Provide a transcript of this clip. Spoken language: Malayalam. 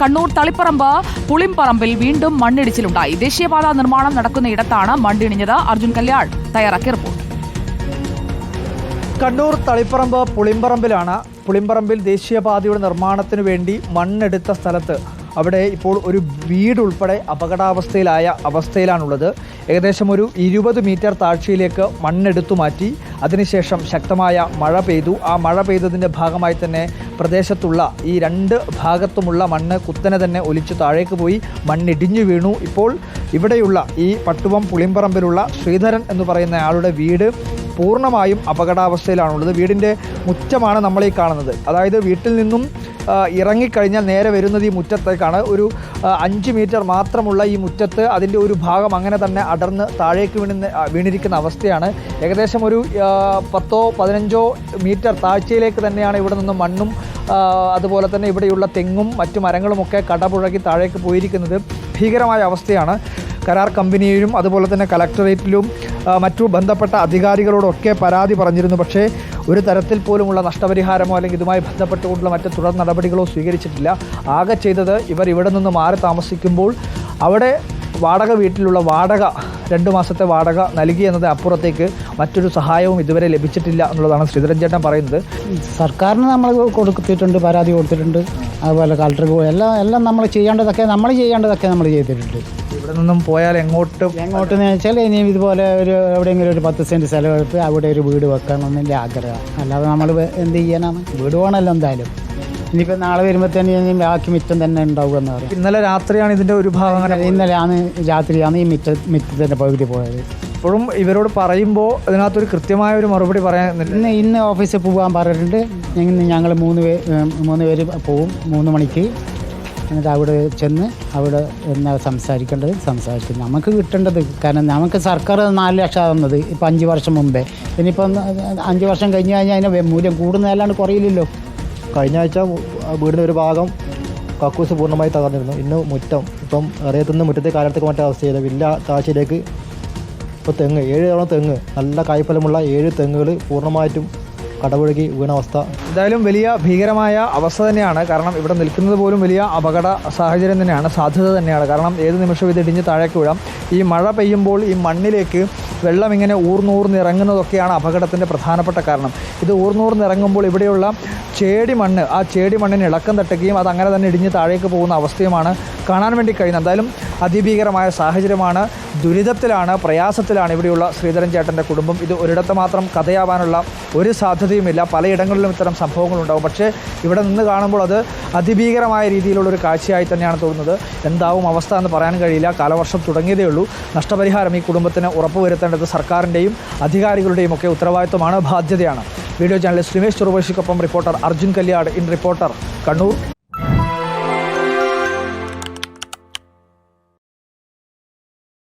കണ്ണൂർ തളിപ്പറമ്പ് പുളിമ്പറമ്പിൽ വീണ്ടും മണ്ണിടിച്ചിലുണ്ടായി. ദേശീയപാത നിർമ്മാണം നടക്കുന്ന ഇടത്താണ് മണ്ണിടിഞ്ഞത്. അർജുൻ കല്യാൺ തയ്യാറാക്കിയ റിപ്പോർട്ട്. കണ്ണൂർ തളിപ്പറമ്പ് പുളിമ്പറമ്പിലാണ് പുളിമ്പറമ്പിൽ ദേശീയപാതയുടെ നിർമ്മാണത്തിനു വേണ്ടി മണ്ണെടുത്ത സ്ഥലത്ത് അവിടെ ഇപ്പോൾ ഒരു വീടുൾപ്പെടെ അപകടാവസ്ഥയിലായ അവസ്ഥയിലാണുള്ളത്. ഏകദേശം ഒരു ഇരുപത് മീറ്റർ താഴ്ചയിലേക്ക് മണ്ണെടുത്തു മാറ്റി. അതിനുശേഷം ശക്തമായ മഴ പെയ്തു. ആ മഴ പെയ്തതിന്റെ ഭാഗമായി തന്നെ പ്രദേശത്തുള്ള ഈ രണ്ട് ഭാഗത്തുമുള്ള മണ്ണ് കുത്തനെ തന്നെ ഒലിച്ചു താഴേക്ക് പോയി മണ്ണിടിഞ്ഞു വീണു. ഇപ്പോൾ ഇവിടെയുള്ള ഈ പട്ടുവം പുളിമ്പറമ്പിലുള്ള ശ്രീധരൻ എന്ന് പറയുന്ന ആളുടെ വീട് പൂർണമായും അപകടാവസ്ഥയിലാണുള്ളത്. വീടിന്റെ മുറ്റമാണ് നമ്മൾ ഈ കാണുന്നത്. അതായത് വീട്ടിൽ നിന്നും ഇറങ്ങിക്കഴിഞ്ഞാൽ നേരെ വരുന്നത് ഈ മുറ്റത്തേക്കാണ്. ഒരു അഞ്ച് മീറ്റർ മാത്രമുള്ള ഈ മുറ്റത്ത് അതിന്റെ ഒരു ഭാഗം അങ്ങനെ തന്നെ അടർന്ന് താഴേക്ക് വീണ വീണിരിക്കുന്ന അവസ്ഥയാണ്. ഏകദേശം ഒരു പത്തോ പതിനഞ്ചോ മീറ്റർ താഴ്ചയിലേക്ക് തന്നെയാണ് ഇവിടെ നിന്നും മണ്ണും അതുപോലെ തന്നെ ഇവിടെയുള്ള തെങ്ങും മറ്റു മരങ്ങളുമൊക്കെ കടപുഴകി താഴേക്ക് പോയിരിക്കുന്നത്. ഭീകരമായ അവസ്ഥയാണ്. കരാർ കമ്പനിയിലും അതുപോലെ തന്നെ കലക്ടറേറ്റിലും മറ്റു ബന്ധപ്പെട്ട അധികാരികളോടൊക്കെ പരാതി പറഞ്ഞിരുന്നു. പക്ഷേ ഒരു തരത്തിൽ പോലുമുള്ള നഷ്ടപരിഹാരമോ അല്ലെങ്കിൽ ഇതുമായി ബന്ധപ്പെട്ടുകൊണ്ടുള്ള മറ്റ് തുടർ നടപടികളോ സ്വീകരിച്ചിട്ടില്ല. ആകെ ചെയ്തത് ഇവർ ഇവിടെ നിന്ന് മാറി താമസിക്കുമ്പോൾ അവിടെ വാടക വീട്ടിലുള്ള വാടക രണ്ട് മാസത്തെ വാടക നൽകി എന്നത് അപ്പുറത്തേക്ക് മറ്റൊരു സഹായവും ഇതുവരെ ലഭിച്ചിട്ടില്ല എന്നുള്ളതാണ് ശ്രീധരൻ ചേട്ടൻ പറയുന്നത്. സർക്കാരിന് നമ്മൾ കൊടുത്തിട്ടുണ്ട് പരാതി കൊടുത്തിട്ടുണ്ട്. അതുപോലെ കളക്ടർക്ക് എല്ലാം എല്ലാം നമ്മൾ ചെയ്യേണ്ടതൊക്കെ നമ്മൾ ചെയ്യേണ്ടതൊക്കെ നമ്മൾ ചെയ്തിട്ടുണ്ട്. ഇവിടെ നിന്നും പോയാൽ എങ്ങോട്ട് എന്ന് വെച്ചാൽ ഇനി ഇതുപോലെ ഒരു എവിടെയെങ്കിലും ഒരു പത്ത് സെന്റ് സ്ഥലം എടുത്ത് അവിടെ ഒരു വീട് വെക്കണമെന്നില്ല ആഗ്രഹം. അല്ലാതെ നമ്മൾ എന്ത് ചെയ്യാനാണ്? വീട് വേണമല്ലോ എന്തായാലും. ഇനിയിപ്പോൾ നാളെ വരുമ്പോഴത്തേന് ഇനി ബാക്കി മിറ്റം തന്നെ ഉണ്ടാവുക എന്ന് പറയും. ഇന്നലെ രാത്രിയാണ് ഇതിന്റെ ഒരു ഭാഗം അങ്ങനെ ഇന്നലെയാണ് രാത്രിയാണ് ഈ മിറ്റ മിറ്റത്തിന്റെ പകുതി പോയത്. ഇപ്പോഴും ഇവരോട് പറയുമ്പോൾ അതിനകത്തൊരു കൃത്യമായ ഒരു മറുപടി പറയാനില്ല ഇന്ന് ഇന്ന് ഓഫീസിൽ പോകാൻ പറഞ്ഞിട്ടുണ്ട്. ഇന്ന് ഞങ്ങൾ മൂന്ന് പേ മൂന്ന് പേര് പോവും. മൂന്ന് മണിക്ക്. എന്നിട്ട് അവിടെ ചെന്ന് അവിടെ എന്നാ സംസാരിക്കേണ്ടത് സംസാരിച്ചു നമുക്ക് കിട്ടേണ്ടത് കാരണം നമുക്ക് സർക്കാർ നാല് ലക്ഷം തന്നത് ഇപ്പം അഞ്ച് വർഷം മുമ്പേ. ഇനിയിപ്പം അഞ്ച് വർഷം കഴിഞ്ഞ് കഴിഞ്ഞാൽ അതിന്റെ മൂല്യം കൂടുന്നതല്ലാണ്ട് കുറയില്ലല്ലോ. കഴിഞ്ഞ ആഴ്ച വീടിന്റെ ഒരു ഭാഗം കക്കൂസ് പൂർണമായി തകർന്നിരുന്നു. ഇന്ന് മുറ്റം ഇപ്പം അറിയത്തുനിന്ന് മുറ്റത്തെ കാലത്തേക്ക് മറ്റേ അവസ്ഥ ചെയ്ത വില്ല താഴ്ചയിലേക്ക് ഇപ്പോൾ തെങ്ങ് ഏഴ് തവണ തെങ്ങ് നല്ല കായ്ഫലമുള്ള ഏഴ് തെങ്ങുകൾ പൂർണമായിട്ടും കടപുഴകി വീണ അവസ്ഥ. എന്തായാലും വലിയ ഭീകരമായ അവസ്ഥ തന്നെയാണ്. കാരണം ഇവിടെ നിൽക്കുന്നത് പോലും വലിയ അപകട സാഹചര്യം തന്നെയാണ്. സാധ്യത തന്നെയാണ്. കാരണം ഏത് നിമിഷവും ഇത് ഇടിഞ്ഞ് താഴേക്ക് വീഴാം. ഈ മഴ പെയ്യുമ്പോൾ ഈ മണ്ണിലേക്ക് വെള്ളം ഇങ്ങനെ ഊർന്നൂർന്നിറങ്ങുന്നതൊക്കെയാണ് അപകടത്തിന്റെ പ്രധാനപ്പെട്ട കാരണം. ഇത് ഊർന്നൂർന്നിറങ്ങുമ്പോൾ ഇവിടെയുള്ള ചേടി മണ്ണ് ആ ചേടി മണ്ണിന് ഇളക്കം തട്ടുകയും അത് അങ്ങനെ തന്നെ ഇടിഞ്ഞ് താഴേക്ക് പോകുന്ന അവസ്ഥയുമാണ് കാണാൻ വേണ്ടി കഴിയുന്നത്. എന്തായാലും അതിഭീകരമായ സാഹചര്യമാണ് ദുരിതത്തിലാണ് പ്രയാസത്തിലാണ് ഇവിടെയുള്ള ശ്രീധരൻ ചേട്ടന്റെ കുടുംബം. ഇത് ഒരിടത്ത് മാത്രം കഥയാവാനുള്ള ഒരു സാധ്യതയുമില്ല. പലയിടങ്ങളിലും ഇത്തരം സംഭവങ്ങളുണ്ടാവും. പക്ഷേ ഇവിടെ നിന്ന് കാണുമ്പോൾ അത് അതിഭീകരമായ രീതിയിലുള്ള ഒരു കാഴ്ചയായി തന്നെയാണ് തോന്നുന്നത്. എന്താവും അവസ്ഥ എന്ന് പറയാൻ കഴിയില്ല. കാലവർഷം തുടങ്ങിയതേ ഉള്ളൂ. നഷ്ടപരിഹാരം ഈ കുടുംബത്തിന് ഉറപ്പുവരുത്തേണ്ടത് സർക്കാരിന്റെയും അധികാരികളുടെയും ഒക്കെ ഉത്തരവാദിത്വമാണ് ബാധ്യതയാണ്. Video journalist Ramesh ചെറുപേശിക്കൊപ്പം reporter Arjun Kalyad in reporter Kannur.